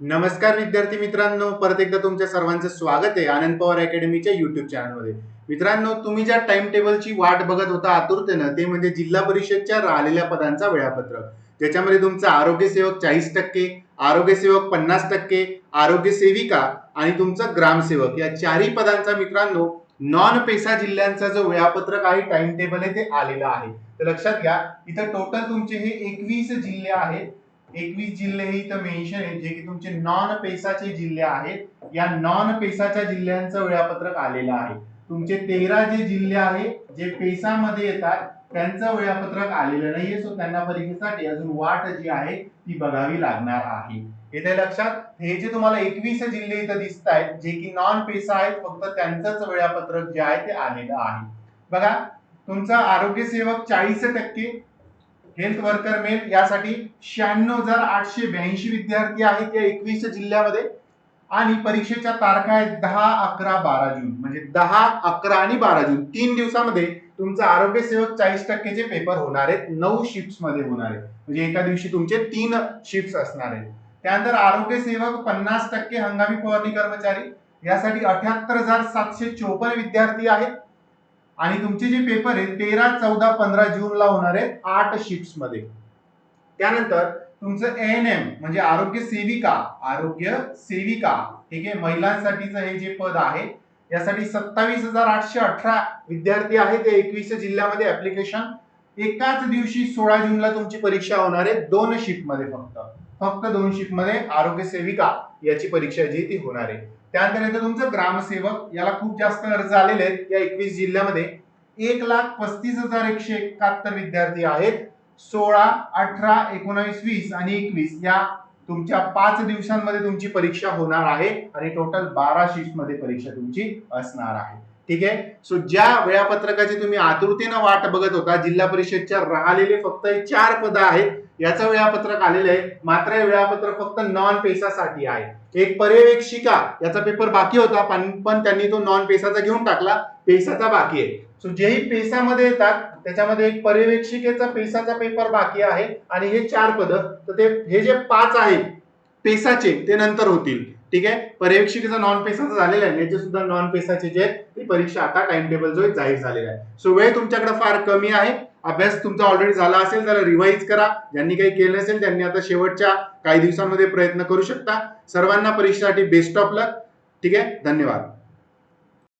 नमस्कार विद्यार्थी मित्रांनो परत एकदा तुमच्या सर्वांचं स्वागत आहे आनंद पवार अकॅडमीच्या युट्यूब चॅनलमध्ये मित्रांनो तुम्ही ज्या टाइम टेबलची वाट बघत होता आतुरतेनं ते म्हणजे जिल्हा परिषदच्या राहिलेल्या पदांचा वेळापत्रक. ज्याच्यामध्ये तुमचा आरोग्य सेवक चाळीस टक्के आरोग्य सेवक पन्नास टक्के आरोग्य सेविका आणि तुमचा ग्रामसेवक या चारही पदांचा मित्रांनो नॉन पेसा जिल्ह्यांचा जो वेळापत्रक आहे टाइम टेबल आहे ते आलेलं आहे. तर लक्षात घ्या इथं टोटल तुमचे हे एकवीस जिल्हे आहेत. एकवीस जिल्हे हे इथं मेन्शन आहेत जे की तुमचे नॉन पेसाचे जिल्हे आहेत. या नॉन पेसाच्या जिल्ह्यांचं वेळापत्रक आलेलं आहे. तुमचे तेरा जे जिल्हे आहेत जे पेसामध्ये येतात त्यांचं वेळापत्रक आलेलं नाहीये. सो त्यांना परीक्षेसाठी अजून वाट जी आहे ती बघावी लागणार आहे. येते लक्षात हे जे तुम्हाला एकवीस जिल्हे इथं दिसत आहेत जे की नॉन पेसा आहेत फक्त त्यांचंच वेळापत्रक जे आहे ते आलेलं आहे. बघा तुमचा आरोग्य सेवक चाळीस टक्के हेल्थ वर्कर मेल यासाठी शहाण्णव हजार आठशे ब्याऐंशी विद्यार्थी आहेत या एकवीस जिल्ह्यामध्ये. आणि परीक्षेच्या तारखा आहेत दहा अकरा बारा जून. म्हणजे दहा अकरा आणि बारा जून. तीन दिवसामध्ये तुमचा आरोग्य सेवक चाळीस टक्केचे पेपर होणार आहेत. नऊ शिफ्टमध्ये होणार आहेत. म्हणजे एका दिवशी तुमचे तीन शिफ्ट असणार आहेत. त्यानंतर आरोग्य सेवक पन्नास टक्के हंगामी फवारणी कर्मचारी. यासाठी अठ्याहत्तर हजार सातशे चोपन्न विद्यार्थी आहेत. आणि तुमचे जे पेपर आहेत तेरा चौदा पंधरा जूनला होणार आहेत आठ शिफ्टमध्ये त्यानंतर तुमचं एन एम म्हणजे आरोग्य सेविका आरोग्य सेविका ठीक आहे महिलांसाठीचं हे जे पद आहे यासाठी सत्तावीस हजार आठशे अठरा विद्यार्थी आहेत ते एकवीस जिल्ह्यामध्ये ऍप्लिकेशन एकाच दिवशी सोळा जूनला तुमची परीक्षा होणार आहे दोन शिफ्टमध्ये फक्त. फक्त दोन शिफ्टमध्ये आरोग्य सेविका याची परीक्षा जी ती होणार आहे. त्यानंतर तुमचं ग्रामसेवक याला खूप जास्त अर्ज आलेले आहेत. या एकवीस जिल्ह्यामध्ये एक लाख पस्तीस हजार एकशे एकाहत्तर विद्यार्थी आहेत. सोळा अठरा एकोणावीस वीस आणि एकवीस या तुमच्या पाच दिवसांमध्ये तुमची परीक्षा होणार आहे आणि टोटल बारा शिफ्टमध्ये परीक्षा तुमची असणार आहे. ठीक आहे? सो ज्या वेळापत्रकाची तुम्ही आतुरतेनं वाट बघत होता जिल्हा परिषदच्या राहिलेले फक्त चार पद आहेत. याचं वेळापत्रक आलेलं आहे. मात्र हे वेळापत्रक फक्त नॉन पेसासाठी आहे. एक पर्यवेक्षिका याचा पेपर बाकी होता पण पण त्यांनी तो नॉन पेसाचा घेऊन टाकला. पेसाचा बाकी आहे. सो जेही पेसामध्ये येतात त्याच्यामध्ये एक पर्यवेक्षिकेचा पेसाचा पेपर बाकी आहे. आणि हे चार पद तर ते हे जे पाच आहे पेसाचे ते नंतर होतील. ठीक आहे? पर्यवेक्षिकेचा नॉन पेसाचा झालेला आहे. याचे सुद्धा नॉन पेसाचे जे आहेत ती परीक्षा आता टाइम टेबल जो जाहीर झालेला आहे. सो वेळ तुमच्याकडे फार कमी आहे. अभ्यास तुमचा ऑलरेडी झाला असेल त्याला रिवाईज करा. ज्यांनी काही केलं नसेल त्यांनी आता शेवटच्या काही दिवसांमध्ये प्रयत्न करू शकता. सर्वांना परीक्षेसाठी बेस्ट ऑफ लक ठीक आहे? धन्यवाद.